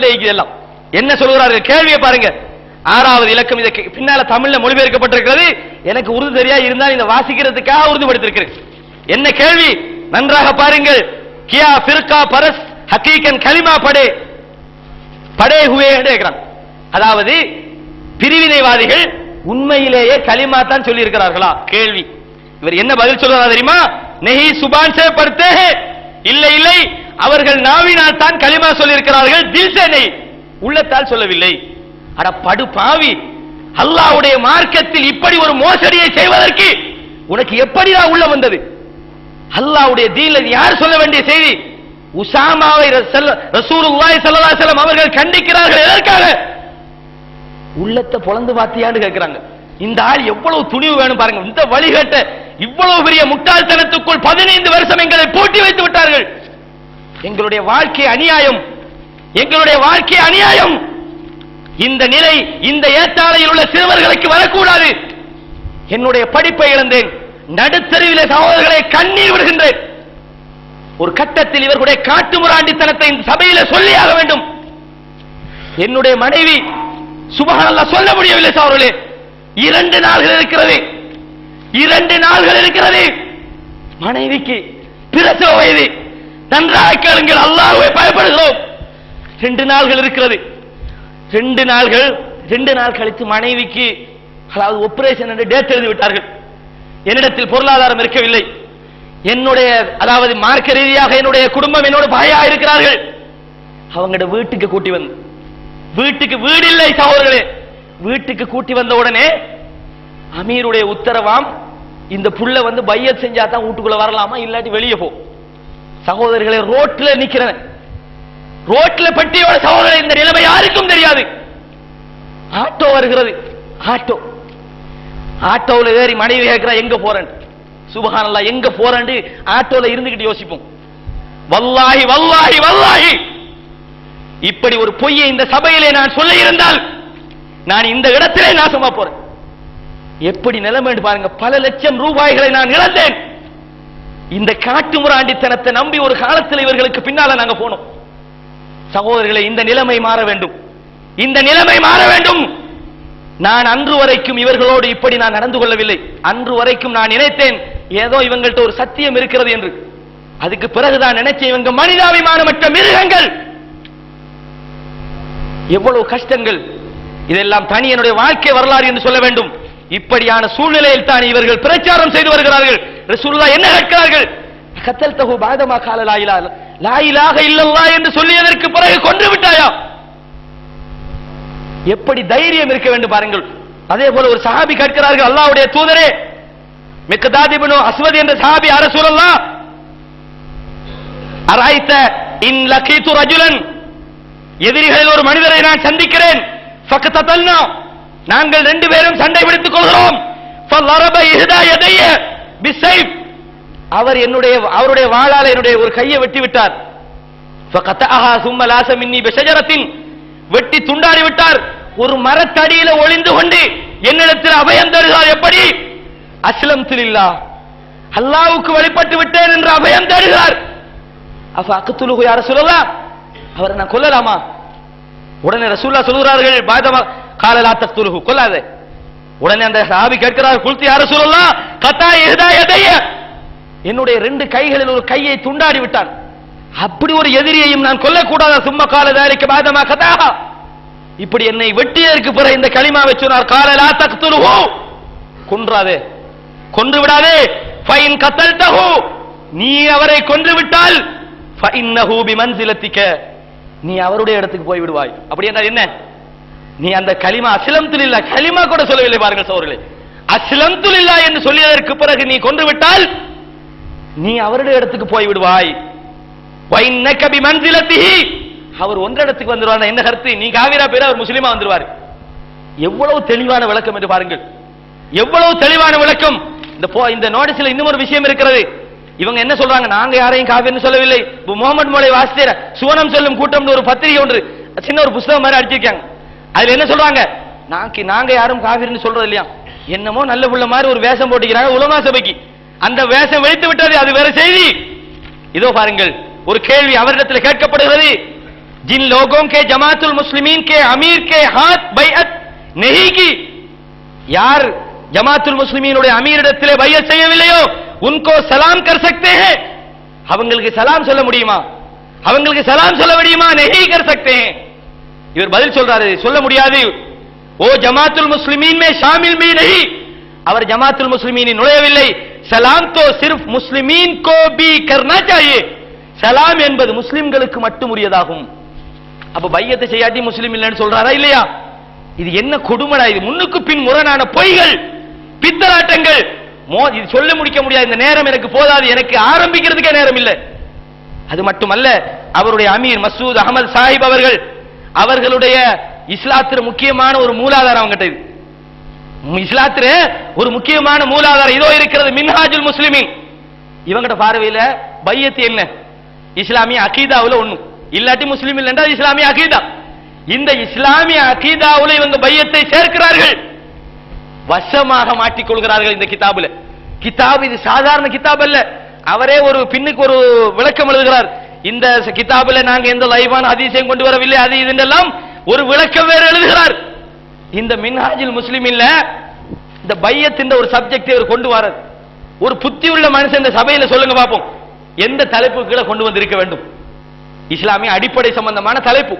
எல்லாம். என்ன சொல்கிறார்கள்? கேள்வியை பாருங்க. ஆறாவது இலக்கம் இதற்கு பின்னால தமிழ்ல மொழிபெயர்க்கப்பட்டிருக்கிறது. எனக்கு உருது சரியா இருந்தால் இந்த வாசிக்கிறதுக்காக உறுதிப்படுத்திருக்கிறேன். என்ன கேள்வி? நன்றாக பாருங்கள். கியா பிர்கா பரஸ் ஹக்கீகன் கலிமா படே. படே ஹுவே கேட்கிறான் அதாவது பிரிவினைவாதிகள் உண்மையிலேயே கலிமா தான் சொல்லி இருக்கிறார்களா கேள்வி. இவர் என்ன பதில் சொல்றாரா தெரியுமா? நெஹி சுபான் சே படுத்தே இல்லை இல்லை. அவர்கள் நாவினால் தான் களிமா சொல்லியிருக்கிறார்கள். தில்சனை உள்ளத்தால் சொல்லவில்லை. அட படு பாவி. அல்லாவுடைய மார்க்கத்தில் இப்படி ஒரு மோசடியை செய்வதற்கு உனக்கு எப்படியா உள்ள வந்தது? அல்லாவுடைய தீன்ல யார் சொல்ல வேண்டிய செய்தி? உசாமாவை ரசல்ல- ரசூலுல்லாஹி ஸல்லல்லாஹு அலைஹி அவர்கள் கண்டிக்கிறார்கள் எதற்காக? உள்ளத்தை புலந்து பாத்தியான்னு கேட்கிறாங்க. இந்த ஆள் எவ்வளவு துணிவு வேணும் பாருங்க. இந்த வழிகட்ட இவ்வளவு பெரிய முட்டாள்தனத்துக்குள் பதினைந்து வருஷம் எங்களை பூட்டி வைத்து விட்டார்கள். எங்களுடைய வாழ்க்கை அநியாயம். எங்களுடைய வாழ்க்கை அநியாயம். இந்த நிலை இந்த ஏற்றாலையில் உள்ள சிறுவர்களுக்கு வரக்கூடாது. என்னுடைய படிப்பை இழந்தேன். நடுத்தருவிலே சகோதரர்களை கண்ணீர் விடுகின்றேன். ஒரு கட்டத்தில் இவர்களுடைய காட்டுமுராண்டித்தனத்தை இந்த சபையில சொல்லியாக வேண்டும். என்னுடைய மனைவி சுபஹானல்லாஹ் சொல்ல முடியவில்லை சகோதரர்களே. இரண்டு நாள்கள் இருக்கிறது. இரண்டு நாள்கள் இருக்கிறது. மனைவிக்கு பிரசவ வயது. நன்றாக கேளுங்கள் அல்லாஹ்வை பயப்படுகிறோம். ரெண்டு நாள்கள் இருக்கிறது. ரெண்டு நாள்கள் ரெண்டு நாள் கழித்து மனைவிக்கு அதாவது ஒப்பரேஷன் என்று டேட் எழுதி விட்டார்கள். என்னிடத்தில் பொருளாதாரம் இருக்கவில்லை. என்னுடைய அதாவது மார்க்க ரீதியாக என்னுடைய குடும்பம் என்னோட பகையா இருக்கிறார்கள். அவங்களோட வீட்டுக்கு கூட்டி வந்து வீட்டுக்கு வீடு இல்லை சகோதரர்களே. வீட்டுக்கு கூட்டி வந்த உடனே அமீருடைய உத்தரவாம் இந்த புள்ள வந்து பையத் செஞ்சா தான் வீட்டுக்குள்ள வரலாமா இல்லாட்டி வெளியே போ. சகோதரிகளை ரோட்ல நிற்கிறன ரோட்ல பெட்டியோட சகோதரர் இந்த நிலைமை யாருக்கும் தெரியாது. ஆட்டோ வருகிறது. ஆட்டோ. ஆட்டோவில் ஏறி மனைவி கேட்கிறா எங்க போறேன்? சுபஹானல்லாஹ் எங்க போறேன் ஆட்டோல இருந்துகிட்டு யோசிப்போம். வல்லாகி வல்லாகி வல்லாகி இப்படி ஒரு பொய்யை இந்த சபையிலே நான் சொல்ல இருந்தால் நான் இந்த இடத்திலே நாசமா போறேன். எப்படி நிலைமை பாருங்க. பல லட்சம் ரூபாய்களை நான் இழந்தேன். இந்த காட்டு முராண்டித்தனத்தை நம்பி ஒரு காலத்தில் இவர்களுக்கு பின்னால நாங்க போனோம். சகோதரர்களை இந்த நிலைமை மாற வேண்டும். இந்த நிலைமை மாற வேண்டும். நான் அன்று வரைக்கும் இவர்களோடு இப்படி நான் நடந்து கொள்ளவில்லை. அன்று வரைக்கும் நான் நினைத்தேன் ஏதோ இவங்கள்ட்ட ஒரு சத்தியம் இருக்கிறது என்று. அதுக்கு பிறகுதான் நினைச்சேன் இவங்க மனிதாபிமானமற்ற மிருகங்கள். எவ்வளவு கஷ்டங்கள். இதெல்லாம் தனி என்னுடைய வாழ்க்கை வரலாறு என்று சொல்ல வேண்டும். இப்படியான சூழ்நிலையில் தான் இவர்கள் பிரச்சாரம் செய்து வருகிறார்கள். ரசூலுல்லாஹ் என்ன கேட்கிறார்கள்? கத்தல் தகு பாதமா கால லாயிலா லாயிலாக இல்லல்லா என்று சொல்லியதற்கு பிறகு கொன்று விட்டாயா? எப்படி தைரியம் இருக்க வேண்டும் பாருங்கள். அதே போல ஒரு சஹாபி கேட்கிறார்கள் அல்லாவுடைய தூதரே மிக்கதாதிபனு அஸ்வதி என்ற சஹாபி அரசூலல்லா அராய்த்த இன் லக்கீத்து ரஜுலன் எதிரிகளில் ஒரு மனிதரை நான் சந்திக்கிறேன். ஃபக்கத்தல்னா நாங்கள் ரெண்டு பேரும் சண்டை பிடித்துக் கொள்கிறோம். ஃபல்லரப அவர் என்னுடைய அவருடைய வாளால் என்னுடைய ஒரு கையை வெட்டி விட்டார் வெட்டி துண்டாடி விட்டார். ஒரு மரத்தடியில ஒளிந்து கொண்டு என்னிடத்தில் அபயம் தருகிறார். எப்படி? அஸ்லம் திலில்லா. அல்லாவுக்கு வழிபட்டு விட்டேன் என்று அபயம் தருகிறார். அப்ப அக்கத்துலுகு யார சொல்லலாம் அவரை நான் கொல்லலாமா? உடனே ரசூல்லா சொல்கிறார்கள் பாதமா காலலா தக்துலுகு கொல்லாதே. உடனே அந்த சாபி கேட்கிறார் குல்தி யார சொல்லலாம் கத்தா எதா எதைய என்னுடைய ரெண்டு கைகளில் ஒரு கையை துண்டாடி விட்டான் அப்படி ஒரு எதிரியையும் நான் கொல்லக்கூடாத? சும்மா கால தாரிக்க பாதமா கதா இப்படி என்னை வெட்டியதற்கு பிறகு இந்த களிமா வச்சுனார் காலலா தக்துலுகு கொன்றாதே. கொன்று விடாதே. ஃபைன் கத்தல்தஹு. நீ அவரை கொன்று விட்டால் ஃபஇன்னஹு பிமன்சிலத்திக. நீ அவருடைய இடத்துக்கு போய் விடுவாய் அப்படி என்றால் என்ன? நீ அந்த களிமா அசிலம் துலில்லா களிமா கூட சொல்லவில்லை பாருங்கள் சோர்களே அசிலம் துலில்லா என்று சொல்லியதற்கு பிறகு நீ கொன்று விட்டால் நீ அவருடைய இடத்துக்கு போய் விடுவாய். வைன்னக பிமன்சிலத்திஹி அவர் ஒன்ற இடத்துக்கு வந்துருவார் என்ன கருத்து? நீ காவிரா பேர் அவர் முஸ்லீமா வந்துருவார் எவ்வளவு தெளிவான விளக்கம் என்று பாருங்கள். எவ்வளவு தெளிவான விளக்கம். இந்த போ இந்த நோட்டீஸ்ல இன்னும் ஒரு விஷயம் இருக்கிறது. இவங்க என்ன சொல்றாங்க? நாங்க யாரையும் காவிர்னு சொல்லவில்லை. முகமது மோலை வாசித்தேர சுவனம் சொல்லும் கூட்டம்னு ஒரு பத்திரிகை ஒன்று சின்ன ஒரு புஸ்தகம் மாதிரி அடிச்சிருக்காங்க. அதுல என்ன சொல்றாங்க நாங்க நாங்க யாரும் காவிர்னு சொல்றது இல்லையா என்னமோ நல்ல புள்ள மாதிரி ஒரு வேஷம் போட்டுக்கிறாங்க உலமா சபைக்கு அந்த வேஷம் வெடித்து விட்டது அது வேற செய்தி இதோ பாருங்கள் ஒரு கேள்வி அவரிடத்தில் கேட்கப்படுகிறது जिन लोगों के जमातुल मुस्लिमीन के अमीर के हाथ बैअत नहीं की யார் ஜமாத்துல் முஸ்லிமீனுடைய அமீரிடத்திலே பையத் செய்யவில்லையோ உன்கோ சலாம் கர் சக்தே हैं அவங்களுக்கு சலாம் சொல்ல முடியுமா அவங்களுக்கு சலாம் சொல்ல முடியுமா नहीं कर सकते हैं இவர் பதில் சொல்றாரு சொல்ல முடியாது. ஓ ஜமாத்துல் முஸ்லிமீன் மே ஷாமில் மீ நஹி. அவர் ஜமாத்துல் முஸ்லிமீனில் நுழையவில்லை. சலாம் தோ சிர்ஃப் முஸ்லிமீன் கோ பி கர்னா சாயே சலாம் என்பது முஸ்லிம்களுக்கு மட்டும் உரியதாகும். அப்ப பையத்தை செய்யாட்டி முஸ்லிம் இல்லைன்னு சொல்றாரா இல்லையா? இது என்ன கொடுமடா? இது முன்னுக்கு பின் முரணான பொய்கள் பித்தராட்டங்கள் மோ இது சொல்ல முடிக்க முடியாது. இந்த நேரம் எனக்கு போதாது. எனக்கு ஆரம்பிக்கிறதுக்கே நேரம் இல்லை. அது மட்டுமல்ல அவருடைய அமீர் மசூத் அகமது சாஹிப் அவர்கள் அவர்களுடைய இஸ்லாத்திர முக்கியமான ஒரு மூலாதாரம் அவங்ககிட்ட இது. இஸ்லாத்திர ஒரு முக்கியமான மூலாதாரம் இதோ இருக்கிறது மின்ஹாஜுல் முஸ்லிமின். இவங்கட பார்வையில பையத்து என்ன? இஸ்லாமிய அகீதாவுல ஒண்ணு. இல்லாட்டி முஸ்லீம் இல்லைன்றா இஸ்லாமிய அகீதா. இந்த இஸ்லாமிய அகீதாவுல இவங்க பையத்தை சேர்க்கிறார்கள். வசமாக மாட்டிக்கொள்கிறார்கள் இந்த கிதாபுல. கிதாப் இது சாதாரண கிதாப் அல்ல. அவரே ஒரு பின்னுக்கு ஒரு விளக்கம் எழுதுகிறார். இந்த கிதாபில் நாங்க எந்த லைவான அதிசயம் கொண்டு வரவில்லை. அது இதெல்லாம் ஒரு விளக்கம் வேறு எழுதுகிறார். இந்த மின்ஹாஜில் முஸ்லீம் இல்ல இந்த பையத்தின் ஒரு சப்ஜெக்ட் இவர் கொண்டு வரார். ஒரு புத்தி உள்ள மனுஷன் இந்த சபையில சொல்லுங்க பார்ப்போம் எந்த தலைப்பு கீழே கொண்டு வந்திருக்க வேண்டும்? இஸ்லாமிய அடிப்படை சம்பந்தமான தலைப்பு.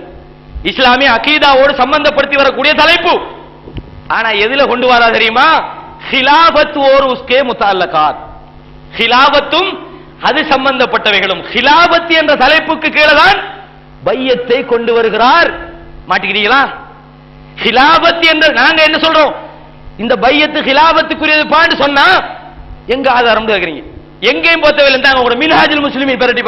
இஸ்லாமிய அகீதாவோடு சம்பந்தப்படுத்தி வரக்கூடிய தலைப்பு. ஆனா எதுல கொண்டு வரா தெரியுமா? ஹிலாபத் ஓர் உஸ்கே முத்தால்லகாத் ஹிலாபத்தும் அது சம்பந்தப்பட்டவைகளும் ஹிலாபத் என்ற தலைப்புக்கு கீழே தான் பையத்தை கொண்டு வருகிறார். மாட்டிக்கிறீங்களா ஹிலாபத் என்ற நாங்க என்ன சொல்றோம்? இந்த பையத்து ஹிலாபத்துக்குரியது பாண்டு சொன்னா எங்க ஆதாரம் கேட்கறீங்க எங்கேயும் போத்தவையில் இருந்தாங்க உங்களோட மின்ஹாஜில் முஸ்லிமின் பெரட்டி